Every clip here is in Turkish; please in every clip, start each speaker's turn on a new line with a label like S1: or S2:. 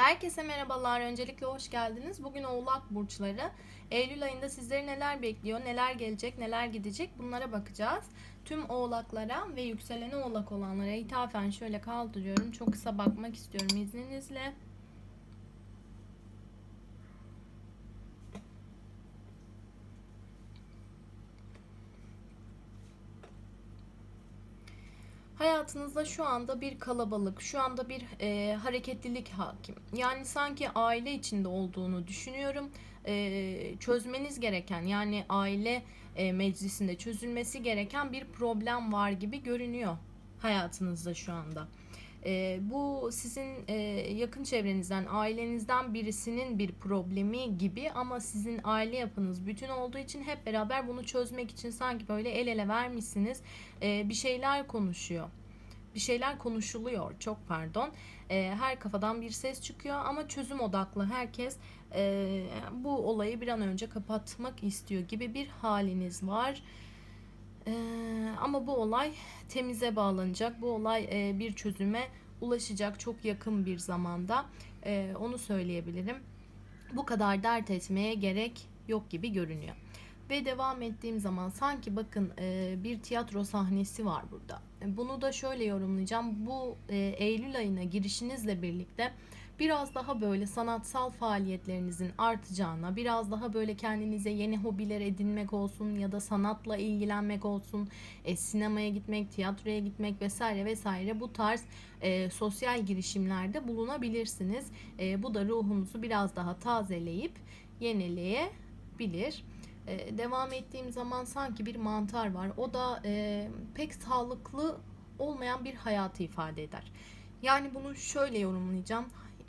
S1: Herkese merhabalar. Öncelikle hoş geldiniz. Bugün Oğlak burçları. Eylül ayında sizleri neler bekliyor, neler gelecek, neler gidecek bunlara bakacağız. Tüm Oğlaklara ve yükseleni Oğlak olanlara ithafen şöyle kaldırıyorum. Çok kısa bakmak istiyorum izninizle. Hayatınızda şu anda bir kalabalık, şu anda bir e, hareketlilik hakim. Yani sanki aile içinde olduğunu düşünüyorum. E, çözmeniz gereken yani aile e, meclisinde çözülmesi gereken bir problem var gibi görünüyor hayatınızda şu anda. E, bu sizin e, yakın çevrenizden, ailenizden birisinin bir problemi gibi ama sizin aile yapınız bütün olduğu için hep beraber bunu çözmek için sanki böyle el ele vermişsiniz. E, bir şeyler konuşuyor. Bir şeyler konuşuluyor. Çok pardon. E, her kafadan bir ses çıkıyor ama çözüm odaklı herkes e, bu olayı bir an önce kapatmak istiyor gibi bir haliniz var. Ee, ama bu olay temize bağlanacak. Bu olay e, bir çözüme ulaşacak çok yakın bir zamanda. Ee, onu söyleyebilirim. Bu kadar dert etmeye gerek yok gibi görünüyor. Ve devam ettiğim zaman sanki bakın e, bir tiyatro sahnesi var burada. Bunu da şöyle yorumlayacağım. Bu e, Eylül ayına girişinizle birlikte biraz daha böyle sanatsal faaliyetlerinizin artacağına, biraz daha böyle kendinize yeni hobiler edinmek olsun ya da sanatla ilgilenmek olsun, e, sinemaya gitmek, tiyatroya gitmek vesaire vesaire bu tarz e, sosyal girişimlerde bulunabilirsiniz. E, bu da ruhunuzu biraz daha tazeleyip yenileyebilir. E, devam ettiğim zaman sanki bir mantar var. O da e, pek sağlıklı olmayan bir hayatı ifade eder. Yani bunu şöyle yorumlayacağım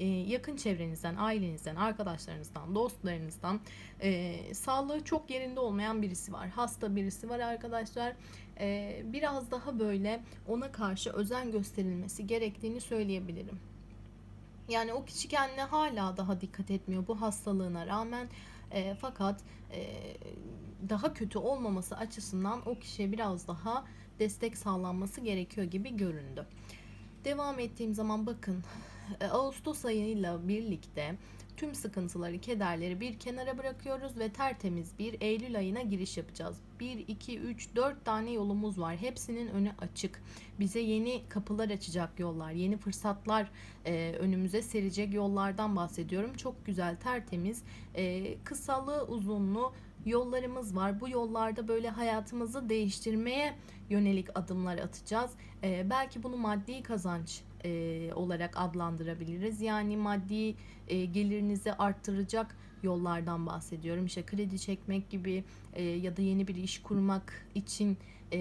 S1: yakın çevrenizden, ailenizden, arkadaşlarınızdan, dostlarınızdan e, sağlığı çok yerinde olmayan birisi var. Hasta birisi var arkadaşlar. E, biraz daha böyle ona karşı özen gösterilmesi gerektiğini söyleyebilirim. Yani o kişi kendine hala daha dikkat etmiyor bu hastalığına rağmen. E, fakat e, daha kötü olmaması açısından o kişiye biraz daha destek sağlanması gerekiyor gibi göründü. Devam ettiğim zaman bakın e, Ağustos ayıyla birlikte tüm sıkıntıları, kederleri bir kenara bırakıyoruz ve tertemiz bir Eylül ayına giriş yapacağız. 1, 2, 3, 4 tane yolumuz var. Hepsinin önü açık. Bize yeni kapılar açacak yollar, yeni fırsatlar e, önümüze serecek yollardan bahsediyorum. Çok güzel, tertemiz, e, kısalığı, uzunluğu yollarımız var. Bu yollarda böyle hayatımızı değiştirmeye yönelik adımlar atacağız. E, belki bunu maddi kazanç e, olarak adlandırabiliriz. Yani maddi e, gelirinizi arttıracak yollardan bahsediyorum. İşte kredi çekmek gibi e, ya da yeni bir iş kurmak için e,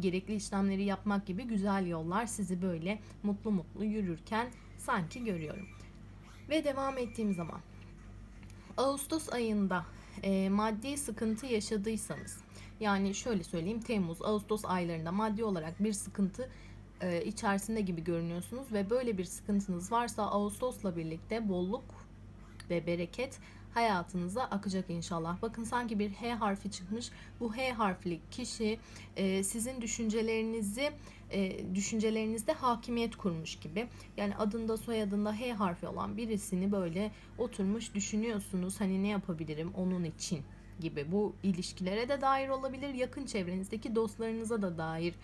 S1: gerekli işlemleri yapmak gibi güzel yollar sizi böyle mutlu mutlu yürürken sanki görüyorum. Ve devam ettiğim zaman Ağustos ayında e, maddi sıkıntı yaşadıysanız yani şöyle söyleyeyim Temmuz, Ağustos aylarında maddi olarak bir sıkıntı e, içerisinde gibi görünüyorsunuz ve böyle bir sıkıntınız varsa Ağustos'la birlikte bolluk ve bereket hayatınıza akacak inşallah. Bakın sanki bir H harfi çıkmış. Bu H harfli kişi e, sizin düşüncelerinizi e, düşüncelerinizde hakimiyet kurmuş gibi. Yani adında soyadında H harfi olan birisini böyle oturmuş düşünüyorsunuz. Hani ne yapabilirim onun için gibi. Bu ilişkilere de dair olabilir. Yakın çevrenizdeki dostlarınıza da dair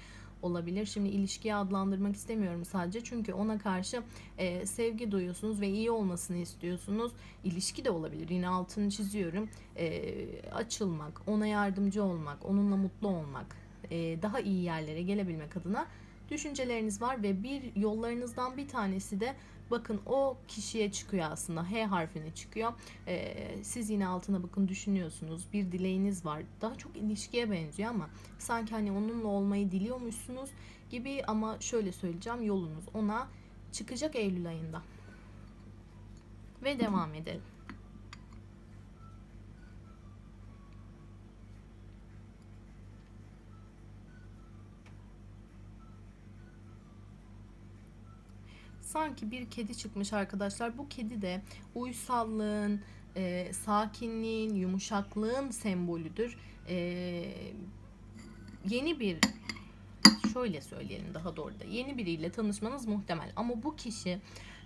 S1: olabilir. Şimdi ilişkiye adlandırmak istemiyorum sadece çünkü ona karşı e, sevgi duyuyorsunuz ve iyi olmasını istiyorsunuz. İlişki de olabilir. Yine altını çiziyorum. E, açılmak, ona yardımcı olmak, onunla mutlu olmak, e, daha iyi yerlere gelebilmek adına düşünceleriniz var ve bir yollarınızdan bir tanesi de bakın o kişiye çıkıyor aslında H harfine çıkıyor. Ee, siz yine altına bakın düşünüyorsunuz. Bir dileğiniz var. Daha çok ilişkiye benziyor ama sanki hani onunla olmayı diliyormuşsunuz gibi ama şöyle söyleyeceğim yolunuz ona çıkacak Eylül ayında. Ve devam edelim. Sanki bir kedi çıkmış arkadaşlar. Bu kedi de uysallığın, e, sakinliğin, yumuşaklığın sembolüdür. E, yeni bir şöyle söyleyelim daha doğru da yeni biriyle tanışmanız muhtemel ama bu kişi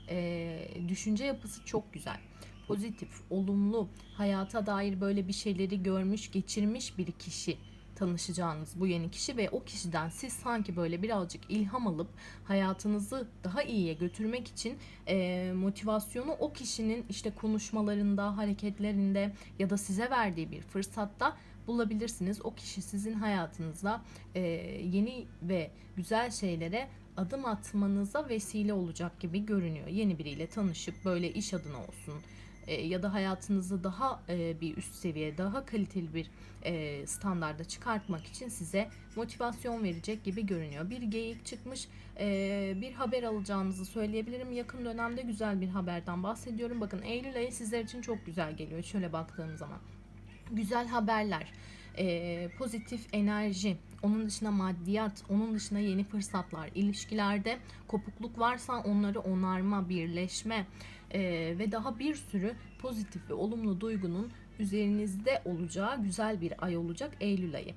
S1: e, düşünce yapısı çok güzel. Pozitif, olumlu, hayata dair böyle bir şeyleri görmüş, geçirmiş bir kişi tanışacağınız bu yeni kişi ve o kişiden siz sanki böyle birazcık ilham alıp hayatınızı daha iyiye götürmek için e, motivasyonu o kişinin işte konuşmalarında, hareketlerinde ya da size verdiği bir fırsatta bulabilirsiniz. O kişi sizin hayatınızda e, yeni ve güzel şeylere adım atmanıza vesile olacak gibi görünüyor. Yeni biriyle tanışıp böyle iş adına olsun e, ya da hayatınızı daha e, bir üst seviye, daha kaliteli bir e, standarda çıkartmak için size motivasyon verecek gibi görünüyor. Bir geyik çıkmış, bir haber alacağınızı söyleyebilirim. Yakın dönemde güzel bir haberden bahsediyorum. Bakın Eylül ayı sizler için çok güzel geliyor. Şöyle baktığım zaman güzel haberler, e, pozitif enerji, onun dışında maddiyat, onun dışında yeni fırsatlar, ilişkilerde kopukluk varsa onları onarma, birleşme e, ve daha bir sürü pozitif ve olumlu duygunun üzerinizde olacağı güzel bir ay olacak Eylül ayı.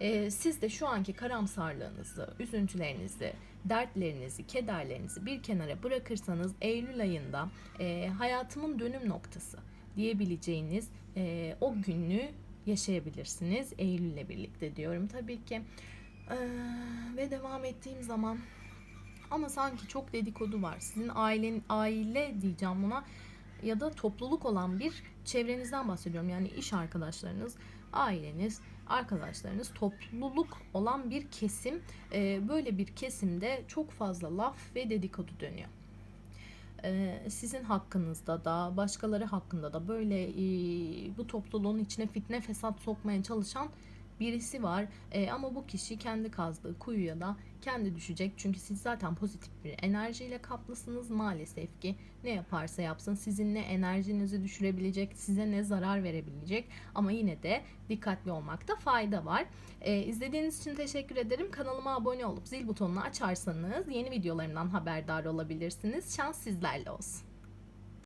S1: E, siz de şu anki karamsarlığınızı, üzüntülerinizi, dertlerinizi, kederlerinizi bir kenara bırakırsanız Eylül ayında e, hayatımın dönüm noktası diyebileceğiniz e, o günü yaşayabilirsiniz. Eylül'le birlikte diyorum tabii ki. Ee, ve devam ettiğim zaman ama sanki çok dedikodu var. Sizin ailen aile diyeceğim buna ya da topluluk olan bir çevrenizden bahsediyorum. Yani iş arkadaşlarınız, aileniz, arkadaşlarınız, topluluk olan bir kesim. Ee, böyle bir kesimde çok fazla laf ve dedikodu dönüyor sizin hakkınızda da başkaları hakkında da böyle e, bu topluluğun içine fitne fesat sokmaya çalışan birisi var. Ee, ama bu kişi kendi kazdığı kuyuya da kendi düşecek. Çünkü siz zaten pozitif bir enerjiyle kaplısınız. Maalesef ki ne yaparsa yapsın sizin ne enerjinizi düşürebilecek size ne zarar verebilecek. Ama yine de dikkatli olmakta fayda var. Ee, izlediğiniz için teşekkür ederim. Kanalıma abone olup zil butonunu açarsanız yeni videolarımdan haberdar olabilirsiniz. Şans sizlerle olsun